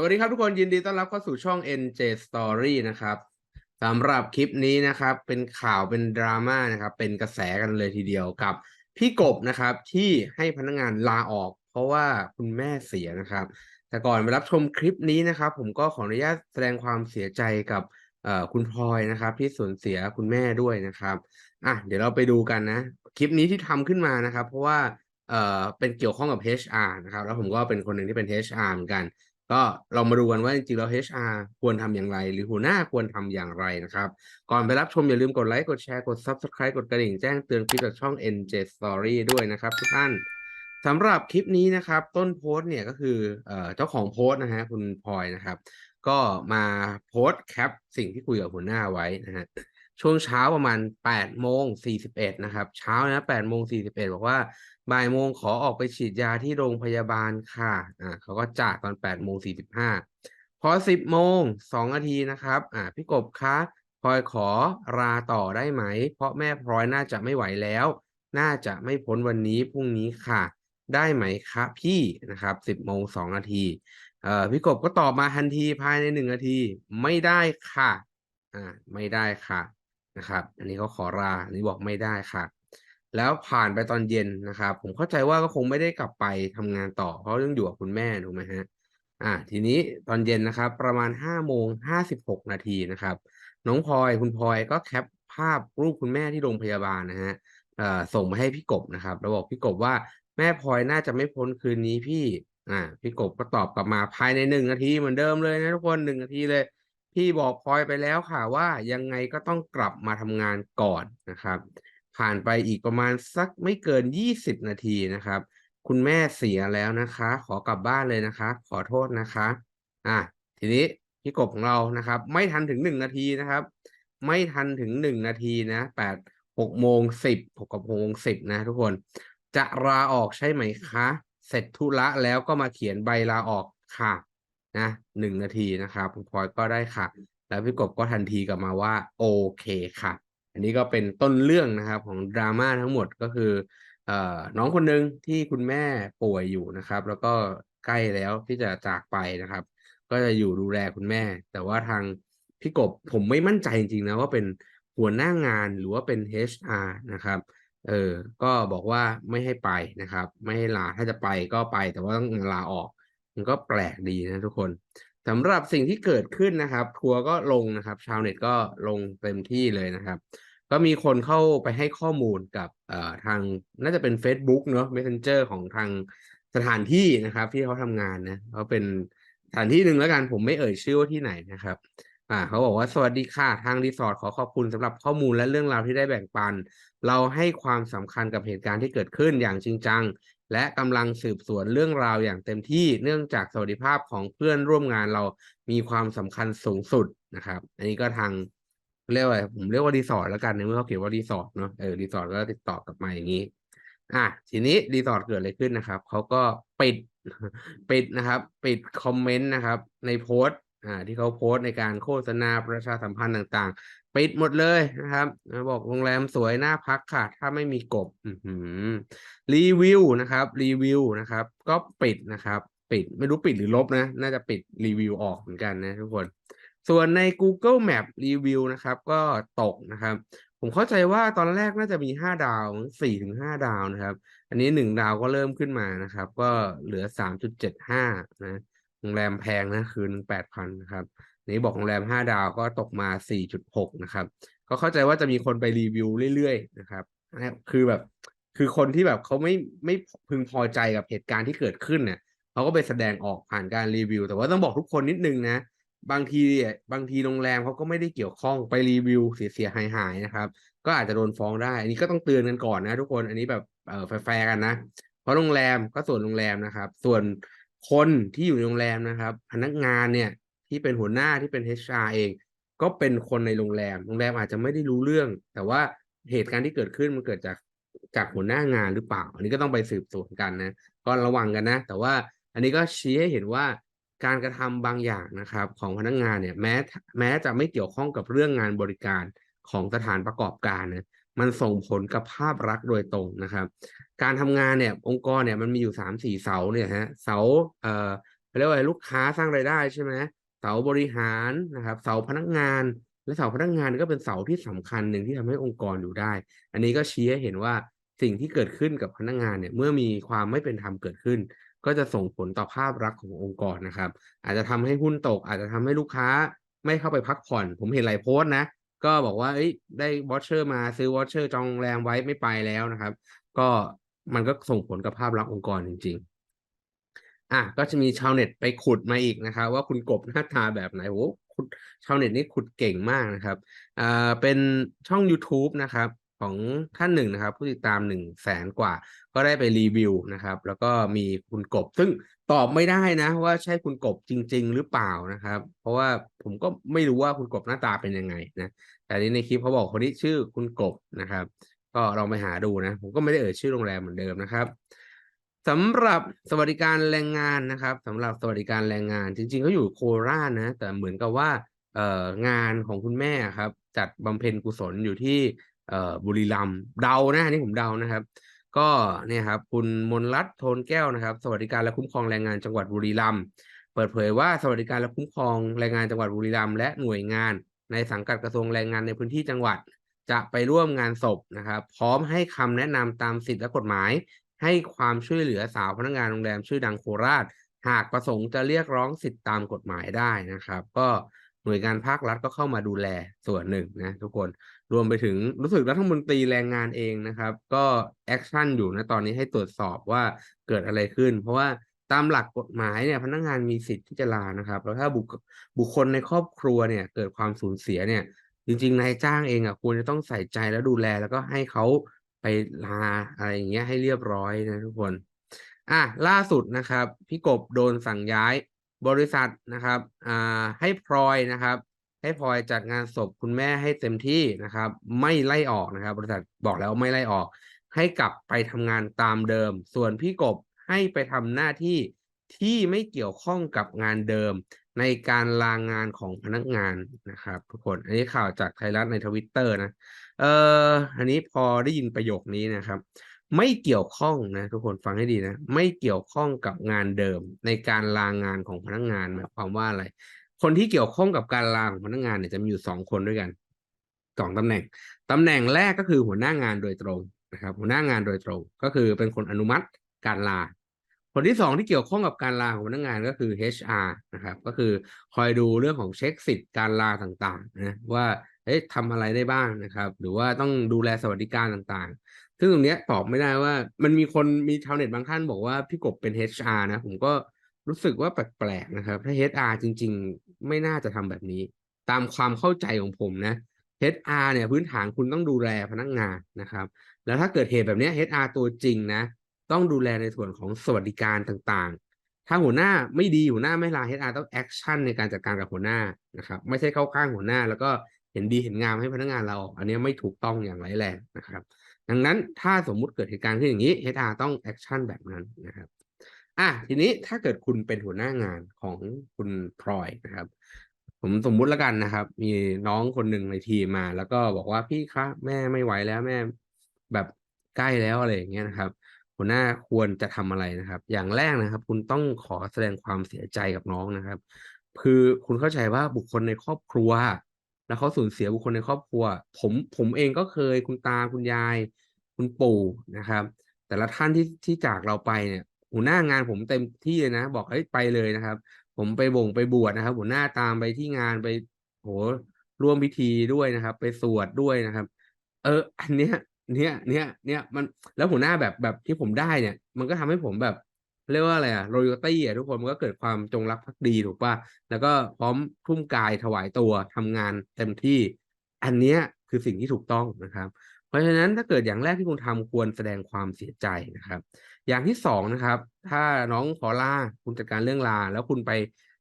สวัสดีครับทุกคนยินดีต้อนรับเข้าสู่ช่อง NJ Story นะครับสำหรับคลิปนี้นะครับ เป็นข่าวเป็นดราม่านะครับ เป็นกระแสกันเลยทีเดียวกับพี่กบนะครับ ที่ให้พนักงานลาออก เพราะว่าคุณแม่เสียนะครับ แต่ก่อนไปรับชมคลิปนี้นะครับ ผมก็ขออนุญาตแสดงความเสียใจกับคุณพลอยนะครับ ที่สูญเสียคุณแม่ด้วยนะครับอะเดี๋ยวเราไปดูกันนะ คลิปนี้ที่ทำขึ้นมานะครับ เพราะว่าเออเป็นเกี่ยวข้องกับ HR นะครับ แล้วผมก็เป็นคนหนึ่งที่เป็น HR เหมือนกัน ก็เรามาดูกันว่าจริงๆแล้ว HR ควรทำอย่างไร หรือหัวหน้าควรทำอย่างไรนะครับ ก่อนไปรับชมอย่าลืมกดไลค์ กดแชร์ กด Subscribe กดกระดิ่งแจ้งเตือนคลิปจากช่อง NJ Story ด้วยนะครับทุกท่านสำหรับคลิปนี้นะครับ ต้นโพสต์เนี่ยก็คือเจ้าของโพสต์นะฮะคุณพลอยนะครับ ก็มาโพสต์แคปสิ่งที่คุยกับหัวหน้าไว้นะฮะ ช่วงเช้าประมาณ8โมง41นะครับ เช้านะ8โมง41บอกว่าบ่ายโมงขอออกไปฉีดยาที่โรงพยาบาลค่ะอ่าเขาก็จ่าตอนแปดโมงสี่สิบห้าพอสิบโมงสองนาทีนะครับอ่าพี่กบคะพลอยขอลาต่อได้ไหม เพราะแม่พลอยน่าจะไม่ไหวแล้ว น่าจะไม่พ้นวันนี้พรุ่งนี้ค่ะ ได้ไหมคะพี่นะครับสิบโมงสองนาทีเอ่อพี่กบก็ตอบมาทันทีภายในหนึ่งนาที ไม่ได้ค่ะอ่าไม่ได้ค่ะ นะครับ อันนี้เขาขอลาอันนี้บอกไม่ได้ค่ะ แล้วผ่านไปตอนเย็นนะครับ ผมเข้าใจว่าก็คงไม่ได้กลับไปทำงานต่อ เพราะยังอยู่กับคุณแม่ถูกไหมฮะอ่าทีนี้ตอนเย็นนะครับ ประมาณห้าโมงห้าสิบหกนาทีนะครับ น้องพลอยคุณพลอยก็แคปภาพรูปคุณแม่ที่โรงพยาบาลนะฮะส่งมาให้พี่กบนะครับแล้วบอกพี่กบว่าแม่พลอยน่าจะไม่พ้นคืนนี้พี่ อ่า พี่กบก็ตอบกลับมาภายในหนึ่งนาทีเหมือนเดิมเลยนะทุกคนหนึ่งนาทีเลย พี่บอกพลอยไปแล้วค่ะว่ายังไงก็ต้องกลับมาทำงานก่อนนะครับ ผ่านไปอีกประมาณสักไม่เกินยี่สิบนาทีนะครับ คุณแม่เสียแล้วนะคะ ขอกลับบ้านเลยนะคะ ขอโทษนะคะอะทีนี้พี่กบของเรานะครับ ไม่ทันถึงหนึ่งนาทีนะครับ ไม่ทันถึงหนึ่งนาทีนะแปดหกโมงสิบหกกับหกโมงสิบนะทุกคน จะลาออกใช่ไหมคะ เสร็จธุระแล้วก็มาเขียนใบลาออกค่ะ นะหนึ่งนาทีนะครับคุณพลอยก็ได้ค่ะ แล้วพี่กบก็ทันทีกลับมาว่าโอเคค่ะ อันนี้ก็เป็นต้นเรื่องนะครับของดราม่าทั้งหมดก็คือเอ่อน้องคนหนึ่งที่คุณแม่ป่วยอยู่นะครับ แล้วก็ใกล้แล้วที่จะจากไปนะครับ ก็จะอยู่ดูแลคุณแม่ แต่ว่าทางพี่กบผมไม่มั่นใจจริงๆนะว่าเป็นหัวหน้างานหรือว่าเป็น HR นะครับเออก็บอกว่าไม่ให้ไปนะครับ ไม่ให้ลาถ้าจะไปก็ไปแต่ว่าต้องลาออก มันก็แปลกดีนะทุกคนสำหรับสิ่งที่เกิดขึ้นนะครับ ทัวร์ก็ลงนะครับ ชาวเน็ตก็ลงเต็มที่เลยนะครับ ก็มีคนเข้าไปให้ข้อมูลกับทางน่าจะเป็น Facebook เนอะ Messenger ของทางสถานที่นะครับ ที่เขาทำงานนะเขาเป็นสถานที่หนึ่งแล้วกันผมไม่เอ่ยชื่อว่าที่ไหนนะครับ อ่าเขาบอกว่าสวัสดีค่ะ ทางรีสอร์ทขอขอบคุณสำหรับข้อมูลและเรื่องราวที่ได้แบ่งปัน เราให้ความสำคัญกับเหตุการณ์ที่เกิดขึ้นอย่างจริงจัง และกำลังสืบสวนเรื่องราวอย่างเต็มที่เนื่องจากสวัสดิภาพของเพื่อนร่วมงานเรามีความสำคัญสูงสุดนะครับ อันนี้ก็ทางเรียกว่าผมเรียกว่ารีสอร์ทแล้วกันในเมื่อเขาเขียนว่ารีสอร์ทเนาะเออรีสอร์ทก็ติดต่อกลับมาอย่างนี้ อะทีนี้รีสอร์ทเกิดอะไรขึ้นนะครับเขาก็ปิด ปิดนะครับ ปิดคอมเมนต์นะครับ ในโพสต์ อ่าที่เขาโพสต์ในการโฆษณาประชาสัมพันธ์ต่างๆ ปิดหมดเลยนะครับบอกโรงแรมสวยน่าพักค่ะ ถ้าไม่มีกบรีวิวนะครับ รีวิวนะครับ ก็ปิดนะครับ ปิดไม่รู้ปิดหรือลบนะ น่าจะปิดรีวิวออกเหมือนกันนะทุกคน ส่วนใน Google Map รีวิวนะครับ ก็ตกนะครับ ผมเข้าใจว่าตอนแรกน่าจะมีห้าดาวสี่ถึงห้าดาวนะครับ อันนี้หนึ่งดาวก็เริ่มขึ้นมานะครับ ก็เหลือสามจุดเจ็ดห้านะ โรงแรมแพงนะคืนแปดพันนะครับนี้บอกโรงแรมห้าดาวก็ตกมาสี่จุดหกนะครับ ก็เข้าใจว่าจะมีคนไปรีวิวเรื่อยๆนะครับคือแบบคือคนที่แบบเขาไม่ไม่พึงพอใจกับเหตุการณ์ที่เกิดขึ้นเนี่ยเขาก็ไปแสดงออกผ่านการรีวิว แต่ว่าต้องบอกทุกคนนิดนึงนะ บางทีบางทีโรงแรมเขาก็ไม่ได้เกี่ยวข้องไปรีวิวเสียหายหายๆนะครับ ก็อาจจะโดนฟ้องได้ อันนี้ก็ต้องเตือนกันก่อนนะ ทุกคนอันนี้แบบเออแฟร์ๆกันนะ เพราะโรงแรมก็ส่วนโรงแรมนะครับ ส่วน คนที่อยู่ในโรงแรมนะครับ พนักงานเนี่ยที่เป็นหัวหน้าที่เป็น HR เอง ก็เป็นคนในโรงแรม โรงแรมอาจจะไม่ได้รู้เรื่อง แต่ว่าเหตุการณ์ที่เกิดขึ้นมันเกิดจากจากหัวหน้างานหรือเปล่า อันนี้ก็ต้องไปสืบสวนกันนะก็ระวังกันนะ แต่ว่าอันนี้ก็ชี้ให้เห็นว่าการกระทำบางอย่างนะครับ ของพนักงานเนี่ยแม้แม้จะไม่เกี่ยวข้องกับเรื่องงานบริการของสถานประกอบการนะมันส่งผลกับภาพลักษณ์โดยตรงนะครับ การทำงานเนี่ย องค์กรเนี่ยมันมีอยู่สามสี่เสาเนี่ยฮะเสาเอ่อเรียกว่าลูกค้าสร้างรายได้ใช่ไหมเสาบริหารนะครับ เสาพนักงาน และเสาพนักงานก็เป็นเสาที่สำคัญหนึ่งที่ทำให้องค์กรอยู่ได้ อันนี้ก็ชี้ให้เห็นว่าสิ่งที่เกิดขึ้นกับพนักงานเนี่ยเมื่อมีความไม่เป็นธรรมเกิดขึ้น ก็จะส่งผลต่อภาพลักษณ์ขององค์กรนะครับ อาจจะทำให้หุ้นตก อาจจะทำให้ลูกค้าไม่เข้าไปพักผ่อน ผมเห็นหลายโพสต์นะ ก็บอกว่าเอ้ยได้วอชเชอร์มาซื้อวอชเชอร์จองโรงแรมไว้ไม่ไปแล้วนะครับ ก็ มันก็ส่งผลกับภาพลักษณ์องค์กรจริง ๆ อะก็จะมีชาวเน็ตไปขุดมาอีกนะครับ ว่าคุณกบหน้าตาแบบไหนโอ้ขุดชาวเน็ตนี่ขุดเก่งมากนะครับอ่าเป็นช่อง YouTube นะครับของท่านหนึ่งนะครับ ผู้ติดตามหนึ่งแสนกว่า ก็ได้ไปรีวิวนะครับ แล้วก็มีคุณกบ ซึ่งตอบไม่ได้นะ ว่าใช่คุณกบจริง ๆ หรือเปล่านะครับ เพราะว่าผมก็ไม่รู้ว่าคุณกบหน้าตาเป็นยังไงนะแต่นี้ในคลิปเขาบอกคนนี้ชื่อคุณกบนะครับ ก็ลองไปหาดูนะ ผมก็ไม่ได้เอ่ยชื่อโรงแรมเหมือนเดิมนะครับสำหรับสวัสดิการแรงงานนะครับสำหรับสวัสดิการแรงงาน จริงๆเขาอยู่โคราชนะ แต่เหมือนกับว่าเอ่องานของคุณแม่ครับ จัดบำเพ็ญกุศลอยู่ที่เอ่อบุรีรัมย์เดานะอันนี่ผมเดานะครับ ก็เนี่ยครับคุณมนรัตโทนแก้วนะครับ สวัสดิการและคุ้มครองแรงงานจังหวัดบุรีรัมย์เปิดเผยว่าสวัสดิการและคุ้มครองแรงงานจังหวัดบุรีรัมย์และหน่วยงาน ในสังกัดกระทรวงแรงงานในพื้นที่จังหวัด จะไปร่วมงานศพนะครับ พร้อมให้คำแนะนำตามสิทธิและกฎหมาย ให้ความช่วยเหลือสาวพนักงานโรงแรมชื่อดังโคราช หากประสงค์จะเรียกร้องสิทธิตามกฎหมายได้นะครับ ก็หน่วยงานภาครัฐก็เข้ามาดูแลส่วนหนึ่งนะทุกคนรวมไปถึงรู้สึกรัฐมนตรีแรงงานเองนะครับ ก็แอคชั่นอยู่นะตอนนี้ให้ตรวจสอบว่าเกิดอะไรขึ้น เพราะว่าตามหลักกฎหมายเนี่ยพนักงานมีสิทธิ์ที่จะลานะครับ แล้วถ้าบุคบุคคลในครอบครัวเนี่ยเกิดความสูญเสียเนี่ย จริงๆนายจ้างเองอะควรจะต้องใส่ใจแล้วดูแล แล้วก็ให้เขาไปลาอะไรอย่างเงี้ยให้เรียบร้อยนะทุกคน อะล่าสุดนะครับ พี่กบโดนสั่งย้ายบริษัทนะครับอ่าให้พลอยนะครับ ให้พลอยจัดงานศพคุณแม่ให้เต็มที่นะครับ ไม่ไล่ออกนะครับ บริษัทบอกแล้วไม่ไล่ออก ให้กลับไปทำงานตามเดิม ส่วนพี่กบให้ไปทำหน้าที่ที่ไม่เกี่ยวข้องกับงานเดิม ในการลางงานของพนักงานนะครับ ทุกคน อันนี้ข่าวจากไทยรัฐในทวิตเตอร์นะ เอ่ออันนี้พอได้ยินประโยคนี้นะครับ ไม่เกี่ยวข้องนะ ทุกคนฟังให้ดีนะ ไม่เกี่ยวข้องกับงานเดิม ในการลางงานของพนักงานหมายความว่าอะไร คนที่เกี่ยวข้องกับการลาของพนักงานเนี่ยจะมีอยู่สองคนด้วยกันสองตำแหน่งตำแหน่งแรกก็คือหัวหน้างานโดยตรงนะครับ หัวหน้างานโดยตรง ก็คือเป็นคนอนุมัติการลา นที่สองที่เกี่ยวข้องกับการลาของพนักงานก็คือ HR นะครับ ก็คือคอยดูเรื่องของเช็คสิทธิ์การลาต่างๆนะว่าเอ๊ะทำอะไรได้บ้างนะครับ หรือว่าต้องดูแลสวัสดิการต่างๆ ซึ่งตรงนี้ตอบไม่ได้ว่ามันมีคนมีชาวเน็ตบางท่านบอกว่าพี่กบเป็น HR นะ ผมก็รู้สึกว่าแปลกๆนะครับ ถ้า HR จริง ๆ ไม่น่าจะทำแบบนี้ ตามความเข้าใจของผมนะ HR เนี่ยพื้นฐานคุณต้องดูแลพนักงานนะครับ แล้วถ้าเกิดเหตุแบบนี้ HR ตัวจริงนะ ต้องดูแลในส่วนของสวัสดิการต่างๆ ถ้าหัวหน้าไม่ดีหัวหน้าไม่ลา HR ต้องแอคชั่นในการจัดการกับหัวหน้านะครับไม่ใช่เข้าข้างหัวหน้า แล้วก็เห็นดีเห็นงามให้พนักงานเราออก อันนี้ไม่ถูกต้องอย่างไรแรงนะครับ ดังนั้นถ้าสมมุติเกิดเหตุการณ์ขึ้นอย่างนี้ HR ต้องแอคชั่นแบบนั้นนะครับอะทีนี้ถ้าเกิดคุณเป็นหัวหน้างานของคุณพลอยนะครับ ผมสมมุติแล้วกันนะครับ มีน้องคนหนึ่งในทีมมา แล้วก็บอกว่าพี่คะแม่ไม่ไหวแล้วแม่แบบใกล้แล้วอะไรอย่างเงี้ยนะครับ หัวหน้าควรจะทำอะไรนะครับ อย่างแรกนะครับ คุณต้องขอแสดงความเสียใจกับน้องนะครับ คือคุณเข้าใจว่าบุคคลในครอบครัว แล้วเขาสูญเสียบุคคลในครอบครัว ผมผมเองก็เคยคุณตาคุณยาย คุณปู่นะครับ แต่ละท่านที่ที่จากเราไปเนี่ยหัวหน้างานผมเต็มที่เลยนะ บอกเอ้ยไปเลยนะครับ ผมไปบ่งไปบวชนะครับ หัวหน้าตามไปที่งานไปโหร่วมพิธีด้วยนะครับ ไปสวดด้วยนะครับ เออ อันเนี้ย เนี้ยเนี้ยเนี้ยมันแล้วหัวหน้าแบบแบบที่ผมได้เนี่ย มันก็ทำให้ผมแบบเรียกว่าอะไรอะ loyalty อะทุกคนมันก็เกิดความจงรักภักดีถูกป่ะแล้วก็พร้อมทุ่มกายถวายตัวทำงานเต็มที่ อันเนี้ยคือสิ่งที่ถูกต้องนะครับ เพราะฉะนั้นถ้าเกิดอย่างแรกที่คุณทำควรแสดงความเสียใจนะครับ อย่างที่สองนะครับ ถ้าน้องขอลาคุณจัดการเรื่องลา แล้วคุณไป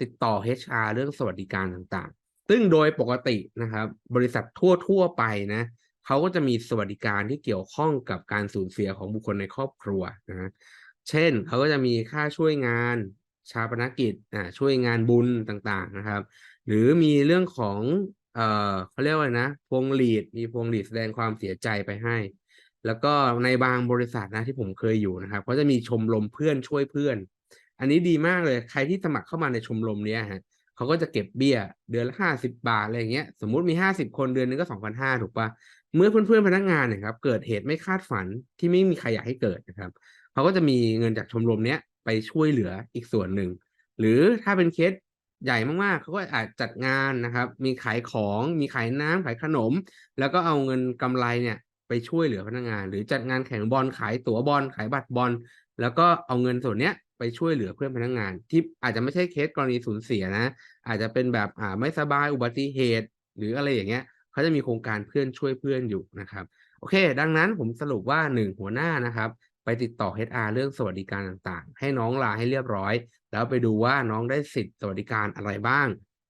ติดต่อ HR เรื่องสวัสดิการต่างๆ ซึ่งโดยปกตินะครับ บริษัททั่วๆไปนะ เขาก็จะมีสวัสดิการที่เกี่ยวข้องกับการสูญเสียของบุคคลในครอบครัวนะเช่นเขาก็จะมีค่าช่วยงานชาปนกิจอ่าช่วยงานบุญต่างๆนะครับ หรือมีเรื่องของเอ่อเขาเรียกว่านะพวงหลีดมีพวงหลีดแสดงความเสียใจไปให้ แล้วก็ในบางบริษัทนะที่ผมเคยอยู่นะครับเขาจะมีชมรมเพื่อนช่วยเพื่อน อันนี้ดีมากเลยใครที่สมัครเข้ามาในชมรมเนี้ยฮะเขาก็จะเก็บเบี้ยเดือนละห้าสิบาทอะไรเงี้ยสมมุติมีห้าสิบคนเดือนนึงก็สองพันห้าถูกปะ เมื่อเพื่อนๆพนักงานเนี่ยครับเกิดเหตุไม่คาดฝันที่ไม่มีใครอยากให้เกิดนะครับเขาก็จะมีเงินจากชมรมเนี้ยไปช่วยเหลืออีกส่วนหนึ่ง หรือถ้าเป็นเคสใหญ่มากๆเขาก็อาจจัดงานนะครับ มีขายของมีขายน้ำขายขนม แล้วก็เอาเงินกำไรเนี่ยไปช่วยเหลือพนักงาน หรือจัดงานแข่งบอลขายตั๋วบอลขายบัตรบอล แล้วก็เอาเงินส่วนเนี้ยไปช่วยเหลือเพื่อนพนักงาน ที่อาจจะไม่ใช่เคสกรณีสูญเสียนะ อาจจะเป็นแบบอ่าไม่สบายอุบัติเหตุ หรืออะไรอย่างเงี้ย เขาจะมีโครงการเพื่อนช่วยเพื่อนอยู่นะครับ โอเค ดังนั้นผมสรุปว่าหนึ่งหัวหน้านะครับ ไปติดต่อ HR เรื่องสวัสดิการต่างๆ ให้น้องลาให้เรียบร้อย แล้วไปดูว่าน้องได้สิทธิ์สวัสดิการอะไรบ้าง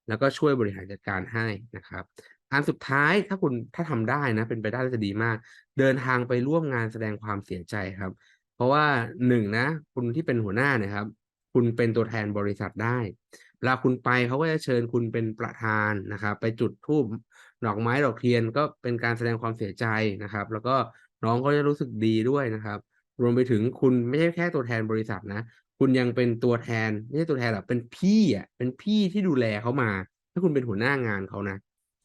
แล้วก็ช่วยบริหารจัดการให้นะครับอันสุดท้ายถ้าคุณถ้าทำได้นะ เป็นไปได้จะดีมาก เดินทางไปร่วมงานแสดงความเสียใจครับ เพราะว่าหนึ่งนะ คุณที่เป็นหัวหน้านะครับ คุณเป็นตัวแทนบริษัทได้เวลาคุณไปเขาก็จะเชิญคุณเป็นประธานนะครับ ไปจุดธูป ดอกไม้ดอกเทียนก็เป็นการแสดงความเสียใจนะครับ แล้วก็น้องก็จะรู้สึกดีด้วยนะครับ รวมไปถึงคุณไม่ใช่แค่ตัวแทนบริษัทนะ คุณยังเป็นตัวแทนไม่ใช่ตัวแทนหรอกเป็นพี่อะเป็นพี่ที่ดูแลเขามา ถ้าคุณเป็นหัวหน้างานเขานะ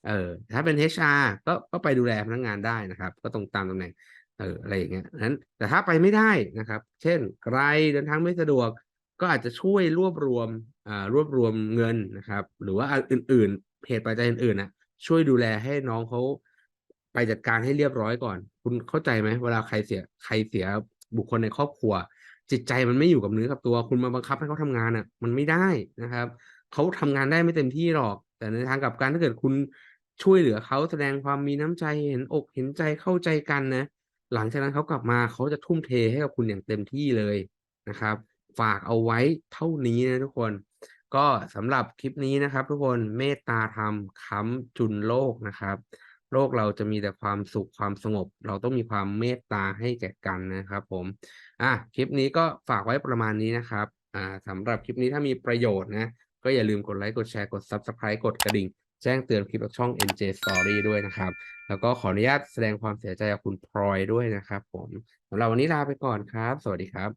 เออถ้าเป็น HR ก็ก็ไปดูแลพนักงานได้นะครับ ก็ตรงตามตำแหน่งเอออะไรอย่างเงี้ยนั้นแต่ถ้าไปไม่ได้นะครับ เช่นไกลเดินทางไม่สะดวก ก็อาจจะช่วยรวบรวมอ่ารวบรวมเงินนะครับ หรือว่าอื่น ๆ เหตุปัจจัยอื่นๆนะ ช่วยดูแลให้น้องเขาไปจัดการให้เรียบร้อยก่อน คุณเข้าใจไหมเวลาใครเสียใครเสียบุคคลในครอบครัว จิตใจมันไม่อยู่กับเนื้อกับตัว คุณมาบังคับให้เขาทำงานอะ มันไม่ได้นะครับเขาทำงานได้ไม่เต็มที่หรอก แต่ในทางกลับกันถ้าเกิดคุณช่วยเหลือเขาแสดงความมีน้ำใจเห็นอกเห็นใจเข้าใจกันนะ หลังจากนั้นเขากลับมาเขาจะทุ่มเทให้กับคุณอย่างเต็มที่เลยนะครับ ฝากเอาไว้เท่านี้นะทุกคน ก็สำหรับคลิปนี้นะครับ ทุกคนเมตตาธรรมค้ำจุนโลกนะครับ โลกเราจะมีแต่ความสุขความสงบ เราต้องมีความเมตตาให้แก่กันนะครับ ผมอะคลิปนี้ก็ฝากไว้ประมาณนี้นะครับอ่าสำหรับคลิปนี้ถ้ามีประโยชน์นะก็อย่าลืมกดไลค์กดแชร์กด Subscribe กดกระดิ่ง แจ้งเตือนคลิปจากช่อง NJ Story ด้วยนะครับ แล้วก็ขออนุญาตแสดงความเสียใจกับคุณพลอยด้วยนะครับ ผมสำหรับวันนี้ลาไปก่อนครับ สวัสดีครับ